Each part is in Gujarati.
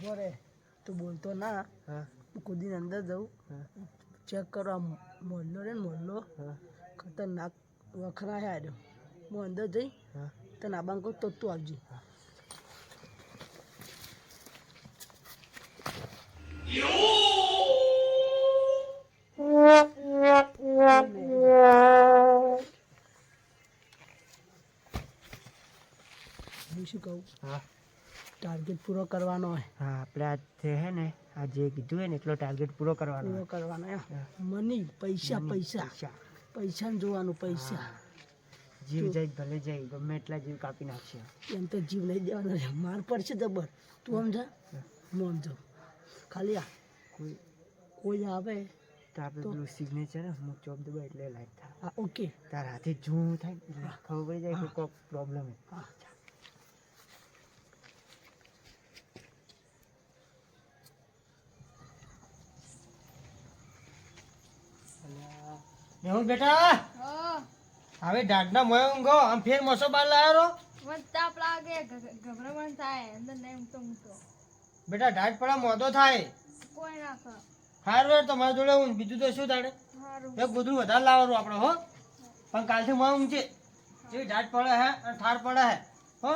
ઊભો રે તું બોલતો ના. હું. કુદીને અંદર જઉં. ચેક કરો આ મોહલ્લો રે મોલ્લો. ખતરનાક વખરા હે આર્યો. હું અંદર જઈ. તને આબાને કહું તો તું આવજે. શું કહું? હા. ટાર્ગેટ પૂરો કરવાનો હોય. હા આપણે આ જે હે ને આ જે કીધું હે ને એટલો ટાર્ગેટ પૂરો કરવાનો પૂરો કરવાનો મની પૈસા પૈસા. પૈસા. જોવાનું પૈસા. જીવ જાય ભલે જાય ગમે એટલા જીવ કાપી નાખશે. એમ તો જીવ લઈ દેવાનો છે. માર પડશે જબર. તું સમજા હું. સમજો ખાલી આ. કોઈ કોઈ આવે તો આપણે પેલું સિગ્નેચર હું ચોપ દબાય એટલે લાઈટ થાય. હા ઓકે તારા હાથે જૂ થાય ખબર પડી જાય કે કોઈ પ્રોબ્લેમ હે. મેહુલ બેટા? હવે ડાટના મોય ઊંઘો આમ ફેર મોસો બાર લાયો તાપ લાગે ગભરામણ થાય અંદર નહીં તો ઊંઘતો બેટા ડાટ પડા મોદો થાય. કોઈ ના સારું યાર તમારા જોડે ઊંઘ. બીજું તો શું સારું એક ગોદડું વધારે લાવવાનું આપણે હો. પણ કાલથી મોય ઊંઘજે. જે ડાટ પડે હે અને ઠાર પડે હે હો.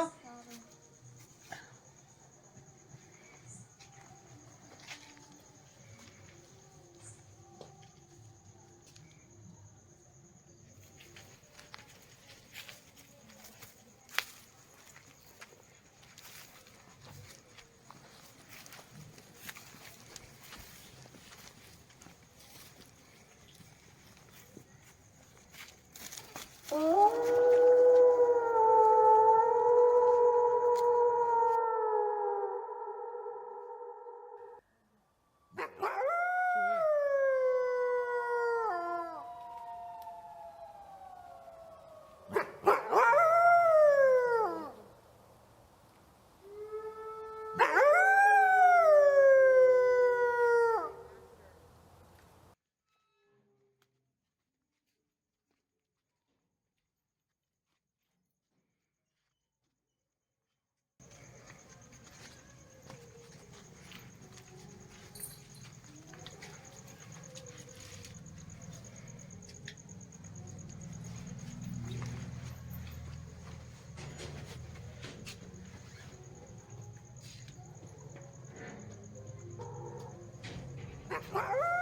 Ah!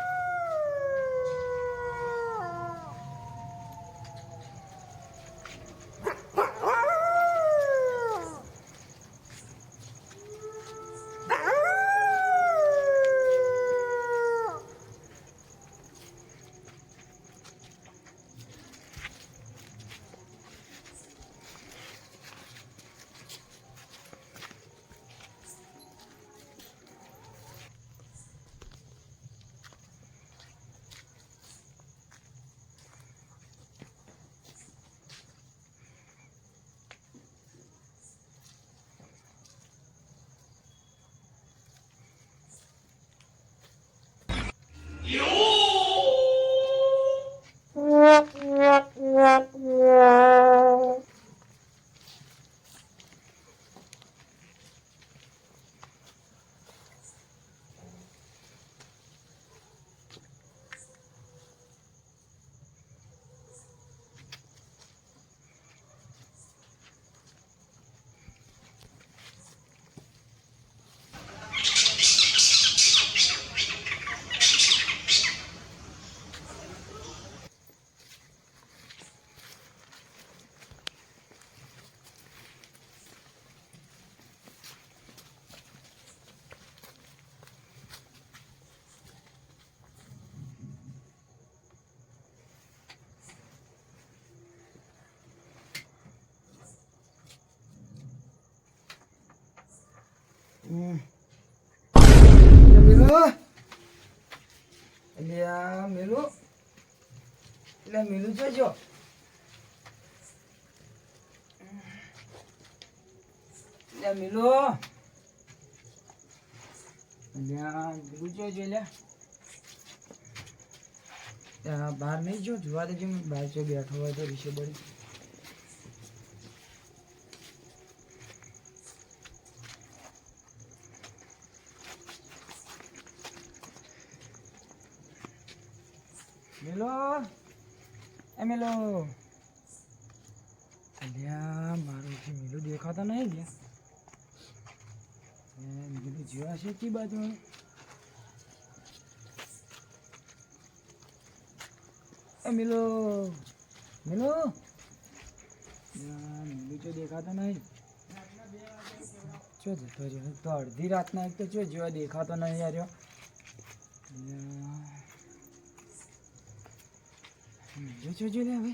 મિલો. બહાર નહીં જો, જોવા દેજો બહાર જો બેઠો હોય તો વિશે બળી મેલો. એ મેલો. અલ્યા મારો મિલો દેખાતા નહીં ગયા મેલું જીવા છે કી બાજુ? મિલો, મિલું? મેલું તો દેખાતો નહીં. ચો જતો રહ્યો? તો અડધી રાતના એક તો ચો જેવા દેખાતો નહીં યાર. મેલ્યો જોજો ને, હવે.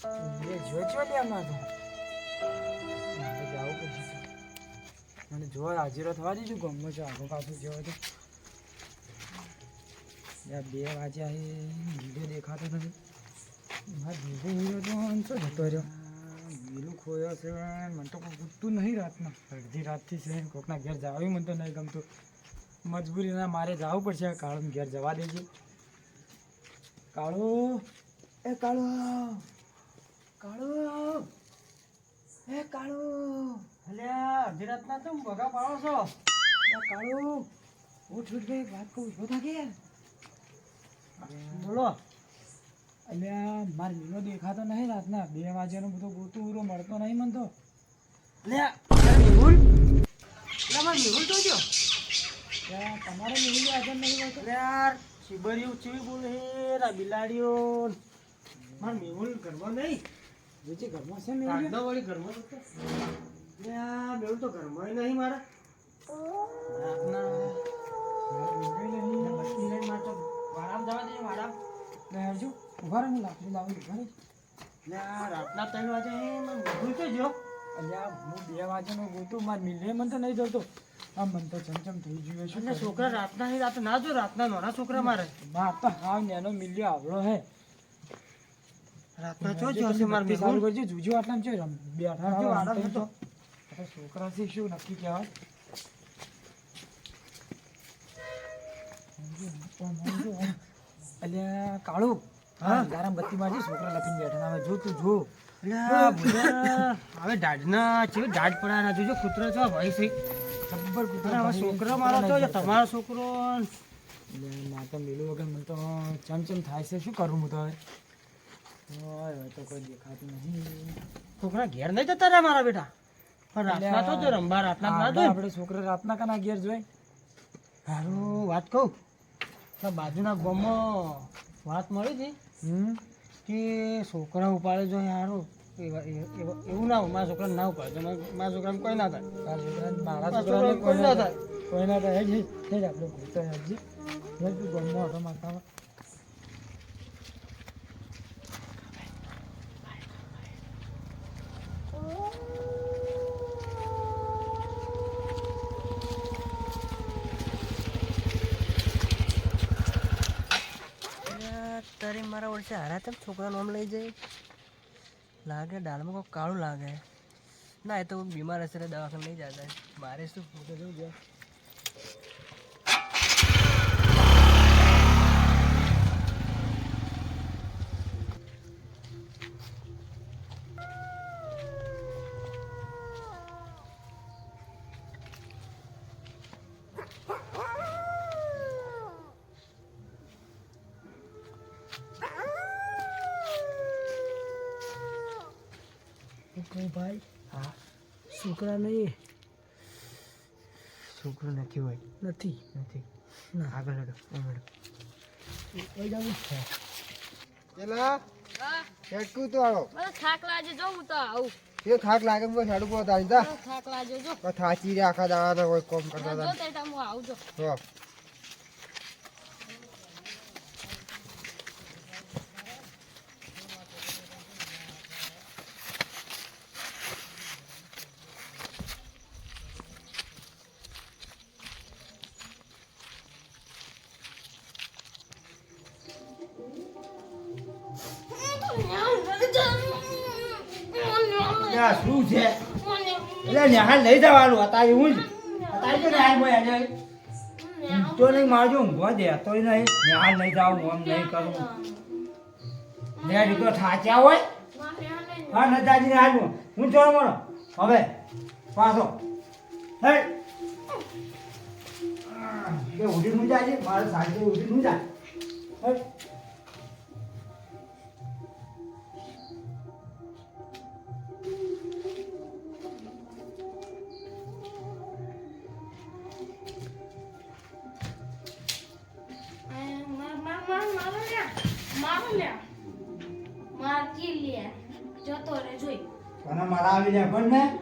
મેલ્યો જોજો લે આમાં મારે જવું પડશે મને જોવા હાજરો થવા દેજો ગમો છો આગો પાછું જોવા તો. યા બે વાગ્યા એ મેલ્યો દેખાતો નથી. મારે બીજો હોયો તો આમ શું જતો રહ્યો? બીલું ખોયો છે, મને તો કોઈ પૂછતું નહીં રાતના. અડધી રાતથી છે, કોકના ઘેર જવાયું મને તો નહીં ગમતું. મજબૂરીના મારે જવું પડશે કાળું ઘેર જવા દેજે. કાળો, એ કાળો. કાળો એ કાળો. અલ્યા અડધી રાતના તું ભગા પાડો છો. કાળુ. કાળો છૂટ ગઈ વાત કહું છો. થાકી યાર બોલો. અલ્યા મારે મેલો દેખાતો નહીં રાતના. બે વાગ્યાનો બધો ગોતું ઉરો મળતો નહીં મન તો. અલ્યા મેહુલ મારે મેહુલ તો જો તમારે મેલો હાજર નહીં હોતો યાર શિબરિયું ચીવી બોલે હે રા બિલાડીઓ માર મેહુલ ઘરમાં નહીં. જે ઘરમાં છે મેલો કાગદા વાળી ઘરમાં તો છે. અલ્યા તો ઘરમાં નહીં મારા રાતના ત્રણ વાગે હે માર મેહુલ તો જો. અલ્યા હું બે વાગ્યાનો ગોતું માર મિલે મને તો નહીં જોતો. આ મન તો ચમચમ થઈ ગયું છે છોકરા રાતના રાત ના જો રાતના નાના છોકરા મારે. માર તો હાવ નેનો મિલ્યો આવડો હે. રાતના જો જો હશે માર ચાલુ કરજો જોજો આટલામાં છે રમ બેઠા જો રહો, હતો. છોકરા છે શું નક્કી કહેવાય? અલ્યા કાળુ હા. તારા બત્તી માં છોકરા લખીને બેઠા હવે જો તું જો. હવે દાઢના છે દાઢ પડાના જોજો કૂતરો છો ભાઈ છે. કૂતરો હવે છોકરો મારો તમારો છોકરો. ના તો મેલું વગર મને તો ચમચમ થાય છે. શું કરું હું તો હવે? તો કોઈ દેખાતું નહીં છોકરા ઘેર નહીં જતા રે મારા બેટા? પણ રાતના તો જો રાતના ના આપણે છોકરા રાતના કાના ઘેર જોઈ હારું વાત કહું. બાજુના ગામમાં વાત મળી હતી કે છોકરા ઉપાડે જો હારું. એવા- ના હોય મારા છોકરાને ના ઉપાડે જો મારા છોકરાને કોઈ ના થાય. મારા છોકરા છોકરાને કોઈ ના થાય. કોઈ ના થાય. આપણે હેજી ગમો હતો માતામાં વર્ષે હારા તેમ છોકરાનું નામ લઈ જાય. લાગે દાળમાં કોઈ કાળું લાગે. ના, એ તો બીમાર હશે એટલે દવાખાને લઈ જતા મારે શું પૂછે જવું જોઈએ? છોકરા નહીં છોકરો નથી હોય? નથી. નથી. ના. આગળ હડો જવું હા. હેડકું તો આવો. થાક લાગે જો હું તો આવું. એ થાક લાગે બસ હેડકું હતા તા. મને થાક લાગે જો. થાચી રે આખા દાડા કોઈ કોમ કરતા જો તે હું આવું જો. હો. નિહાલ લઈ જવાનું અત્યારે હું જ. અત્યારે તો નિહાલ બોય આજે તો નહીં મારજો ઊંઘવા દે તો નહીં. નિહાલ નહીં જાવ આમ નહીં કરું. ને દીકરો થાચ્યા હોય. હા નદાજી નિહાલ હું. ચોર મળો હવે, પાછો. હે. ઉડી નું જાય મારે સાંજે ઉડી નું જાય આવી જાય પણ ને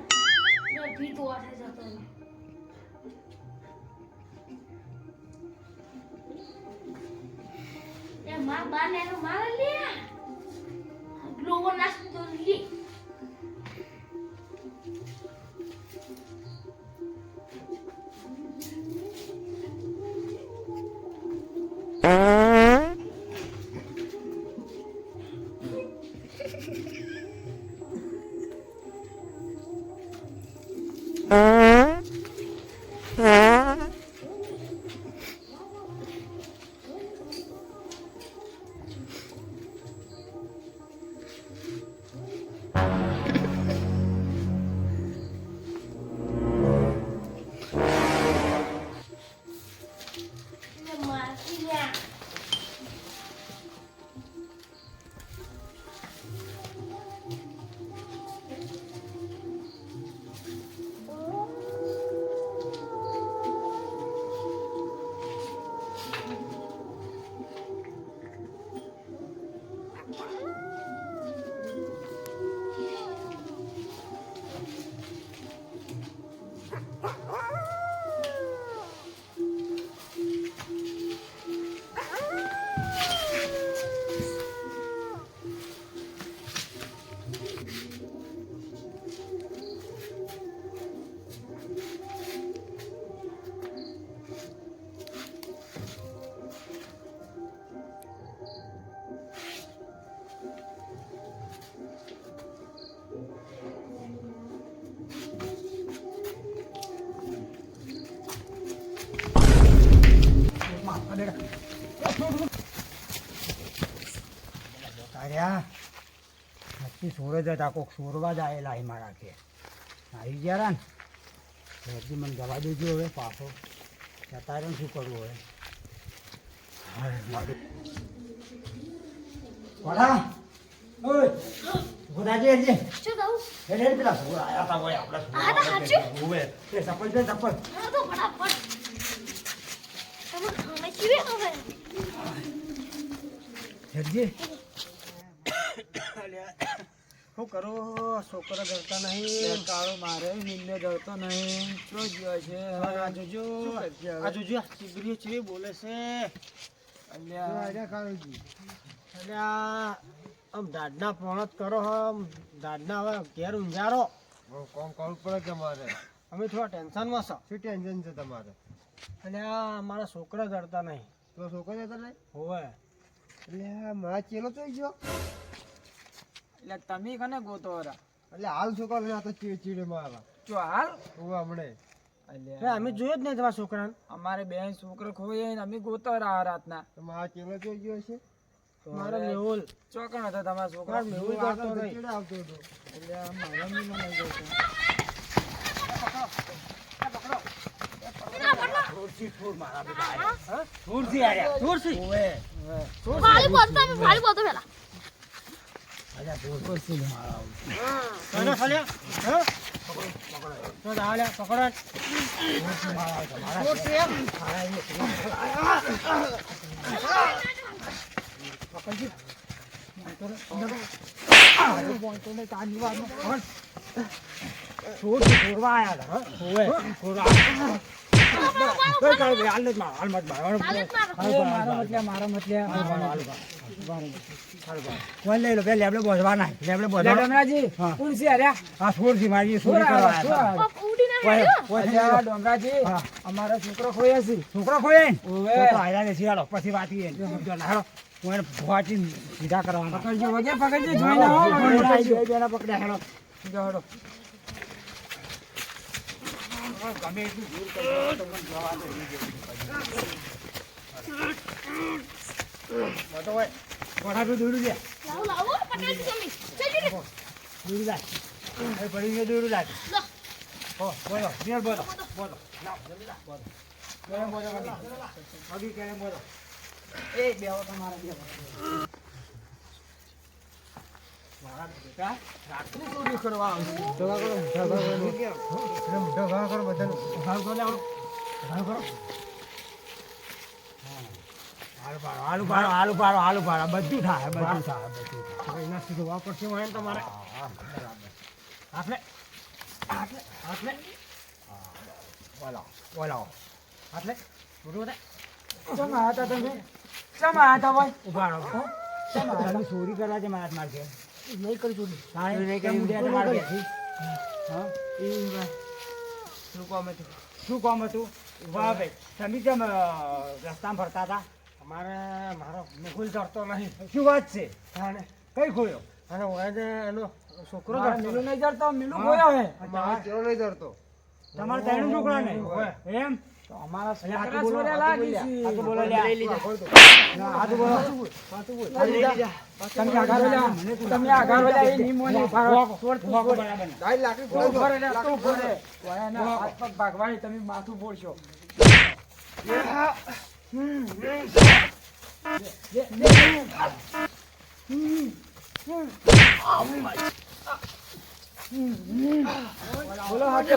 તાર્યા. નક્કી સોરે જ હતા કોક સોરવા જ આવેલા એ મારા કે આવી ગયા ને. હજી મને જવા દેજો હવે પાછો. જતા રહ્યો શું કરવું હવે. વડા, ઓય, ભોદાજી હેડજે. શું કહું? હેડ, હેડ, પેલા સોર આયા તા હોય, આપણા સોર આવે સાચું? છે. હોવે. એ ચપ્પલ છે, ચપ્પલ. હા તો ફટાફટ શું કરું? છોકરો જડતા નહીં. કાળો મારે નિંદે જડતો નહીં. ચો ગયો છે. આ જોજો. આ જોજો ચીગરી ચીવી બોલે છે. અલ્યા. અલ્યા આમ દાદના પોણત કરો આમ દાદના હવે ઘેર ઊંઝારો. કોમ કોમ પડે કે મારે અમે થોડા ટેન્શનમાં છો. શું ટેન્શન છે તમારે? અલ્યા મારા છોકરા જડતા નહીં. તો છોકરો જતો નહીં? હોવે. એટલે મારા ચેલો તો ગયો એટલે તમે કને ગોતો હતા એટલે હાલ છોકરો લઈને આ તો ચીડે મારા. જો હાલ? હું હમણે. અરે અમે જોયો જ નહીં તમારા છોકરાને. અમારે બેન છોકરો ખોઈ ને અમે ગોતો રહ્યા રાતના. મારા ચેલો તો ગયો છે મારો મેહુલ. ચોકણ હતો તમારા છોકરા? મેહુલ કરતો નહીં આવતો હતો. એટલે આ મારા બી નહીં ગયો સોરથી સોર મારા બેટા હા? સોરથી આયા. હોવે. ફાળી બોલતા અમે ફાળી બોલતો પેલા અલ્યા, સોરથી મારા આવું. ચાલો, ચાલ્યા. હા? તો ચાલ્યા, પકડો. સોરથી મારા મારા સોરથી સોરવા આયા હતા. હા? હોવે. સોરવા આયા. કઈ કાંઈ હાલ નથી મારો, હાલ મત મારો. હાલ જ મારો. હાલ મારો, હાલ મત. મારો મતલબ હાલ મારો, હાલ મારો. હાલ મારો. કોઈ લઈ લો બે લેબડે બોધવા નાખ લેબડે બોધવા ડોમરાજી હા. કોણ છે અરે આ સોરથી મારી સોરી કરવા આયા હતા. પપ ઉડીને અમારો છોકરો ખોયા છે છોકરો ખોય પછી વાતી સમજો ને હાલો હું એને ભોવાથી સીધા કરવાના પકડજો વગે પકડજો જોઈ ના હો બે પકડજો. જણા હળો. ગમે એટલું દૂર કરો તો મને જવા બધો હોય કોઠાનું દૂર છે લાવો લાવો તમે ચાલી રે દૂર જાય એ પડી ગયો દૂર જાય હો બોલો નિયર બોલો બોલો બોલો કેમ બોલો કેમ બોલો એ બે તમારા બેહો બધું થાય બધું થાય બધું એના સુધી વાપરશે હોય તમારે આટલે આટલે બોલાવો બોલો આટલે બરોબર હતા તમે શેમાં હતા ભાઈ ઊભા રહો તમે ચોરી કરવા છે મારા માર કે નહીં કરી તું નહીં. કરી શું કોમ હતું? શું કોમ હતું? વાહ ભાઈ તમે કેમ રસ્તામાં ફરતા હતા? અમારે મારો મુકુલ ચડતો નહીં. શું વાત છે? તાણે કઈ ખોયો અને હોય એનો છોકરો મિલું નહીં. જડતો મિલું ગોયો હે? મારા નહીં ચડતો. તમારે ત્રણ છોકરા નહીં એમ? અમારા બોલો, બોલો. બોલો. લઈ લીધા. તમે વળ્યા. તમે વળ્યા. એ નિમોની છોડ છોડ. લાકડી ફોડો. વાયાના હાથ પગ માથું ફોડશો. બોલો હાથે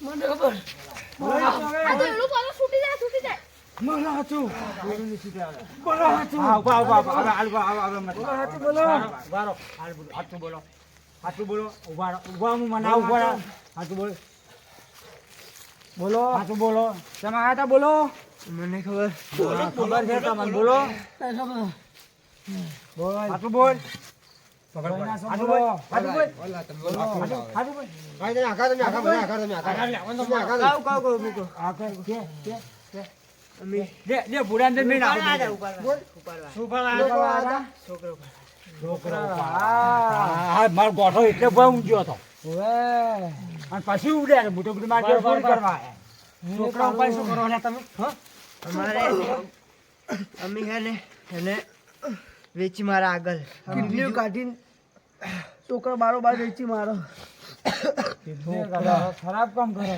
મને ખબર બોલો હાચું બોલો. તમે આયા હતા બોલો મને ખબર ખબર છે તમને. બોલો. બોલ હાથું બોલ. મારો ગોઠો એટલે બહુ ઊંચો હતો. અને પછી ઉડ્યા ને મોટો મોટું મારે કરવા છોકરા ઉપર શું કરો તમે? હા? અમારે અમે છે ને એને વેચી મારા આગળ. કાઢીને છોકરો બારો બાર વેચી મારો. ખરાબ કામ કરે.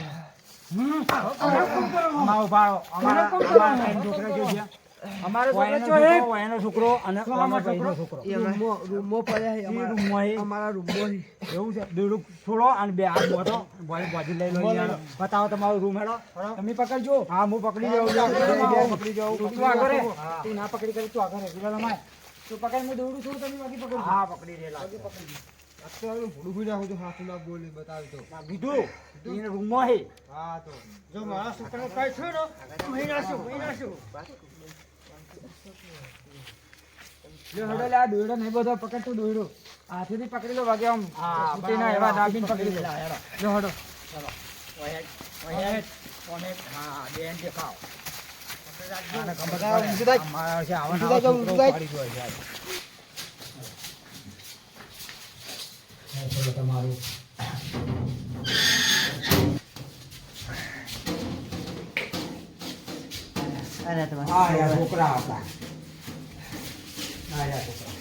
બતાવો તમારો રૂમ હેડો. તમે પકડજો. હા હું પકડી જાઉં પકડી જાઉં. તું આગળ તું ના પકડી કરી તું આગળ. તું પકડ હું દોડું છું તમે બાકી પકડજો. હા પકડી રેલા અત્યારે ભૂલું ભૂઈ હું તો હાથું ના બોલે બતાવી તો. કીધું. એને રૂમમાં હે. હા તો. જો મારા છોકરાને કઈ થયું ને તો હું નાશું હું નાશું જો હેડો લે આ દોડો નહીં બધો પકડ તું દોયડો. હાથેથી પકડી લો વાગે આમ હા, છૂટી ના એવા દાબીને પકડી લે. હેડો. જો ચલો. ઓય, ઓય, ઓને, હા, બેન જે તમારું અને તમારે આ રહ્યા છોકરા આપણા આ રહ્યા છોકરા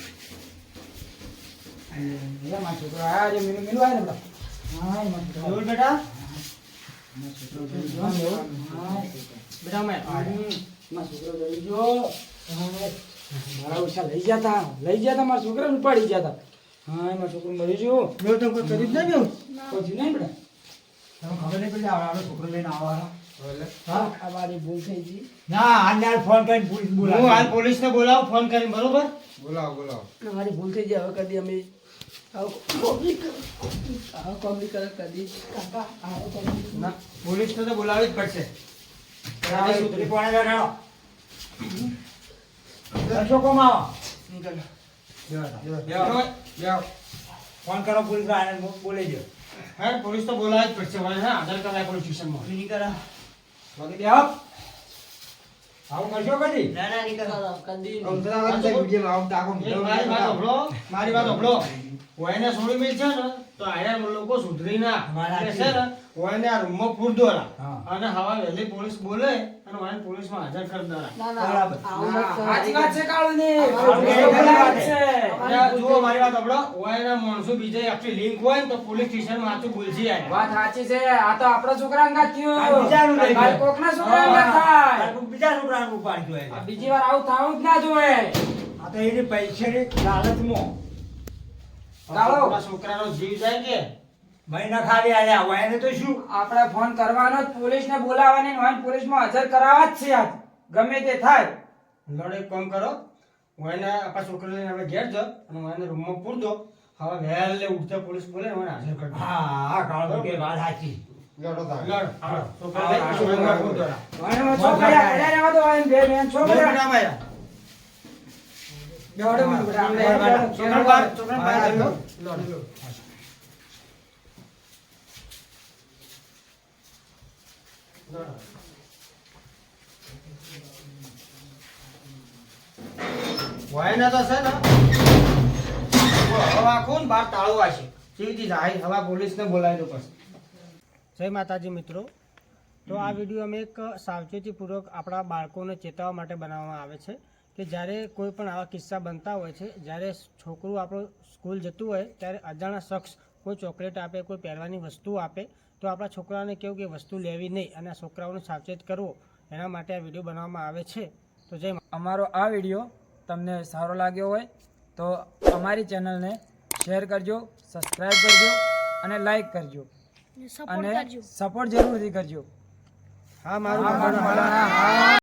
અને એલા મારા છોકરો આ જે મીનુ મીનુ આય ને બધા હા એ મારા છોકરો બેટા. મેં હમ, છોકરો લઈ ગયો મારા ઓછા લઈ ગયા હતા લઈ ગયા હતા મારા છોકરાને ઉપાડી ગયા હતા હા મારા છોકરો મરી ગયો. મેં તો કોઈ કરી જ નહીં પછી નહીં બેટા? તમે ખબર નહીં પડી આવડો છોકરો લઈને આવવાનો મારી ભૂલ થઈ ગઈ. ના હાલ ફોન કરીને પોલીસ બોલાવો હું પોલીસને બોલાવું ફોન કરીને બરોબર? બોલાવો બોલાવો. અમારી ભૂલ થઈ જાય હવે કદી અમે આવું કોમની કરે આવું કરે કદી કાકા આવું કોમની ના પોલીસને તો બોલાવી જ પડશે. ફોન કરો પોલીસ વાળાને બોલી દો હા પોલીસ તો બોલાવી જ પડશે ભાઈ હા આધાર કરાય પોલીસ સ્ટેશનમાં નીકળ. બાકી બેહો. આવું કરશો કદી? ના ના નીકળ. કદી અમદાવાદ વીડિયો આવું ડાકો મારી વાત સાંભળો મારી વાત કોઈને મેલ છે ને તો આયા લોકો સુધરી ના. મારા છે ને આ રૂમમાં. અને હવા વહેલી પોલીસ બોલે અને પોલીસમાં હાજર કરી દેરા જુઓ મારી વાત માણસો બીજે લિંક હોય ને તો પોલીસ સ્ટેશનમાં આચું બોલજી આયા. વાત સાચી છે. આ તો આપણા છોકરા અંગાત થયું. બીજાનું લઈ કોકના છોકરા અંગાત થાય. બીજા હોય. બીજી વાર આવું થવું જ ના જોઈએ. આ તો એની પૈસાની લાલચમાં. છોકરાનો જીવ જાય કે? મહિના ખાલી આયા હોય એને તો શું? આપણે ફોન કરવાનો જ પોલીસને બોલાવવાની હોય પોલીસમાં હાજર કરાવવા જ છે આજ. ગમે તે થાય. લડે કોમ કરો હું એને આપણા છોકરા લઈને હવે ઘેર જો અને હું ઓયને રૂમમાં પૂર દો હવે વહેલે ઉઠતા પોલીસ બોલે હું હાજર કરી હા હા કાળો કે વાત સાચી. લડો હાલો. છોકરા છોકરા. છોકરા છોકરા નામ આયા. બેવડે મને બધા આપણે બરાબર. છોકરાને બહાર- છોકરાને બહાર બહાર કાઢો. કાઢો. લડો. લડો. વાયના તો છે ને હવા આખું ને જય માતાજી મિત્રો. તો આ વીડિયો અમે એક સાવચેતીપૂર્વક આપણા બાળકોને ચેતવવા માટે બનાવવામાં આવે છે કે જ્યારે કોઈ પણ આવા કિસ્સા બનતા હોય છે, જ્યારે છોકરું આપણું સ્કૂલ જતું હોય, ત્યારે અજાણા શખ્સ કોઈ ચોકલેટ આપે, કોઈ પહેરવાની વસ્તુ આપે તો આપણા છોકરાઓને કેવું કે વસ્તુ લેવી નહીં અને આ છોકરાઓને સાવચેત કરવો એના માટે આ વીડિયો બનાવવામાં આવે છે. તો જય અમારો આ વીડિયો તમને સારો લાગ્યો હોય તો અમારી ચેનલને શેર કરજો સબસ્ક્રાઈબ કરજો અને લાઈક કરજો. અને સપોર્ટ જરૂરથી કરજો. હા મારું.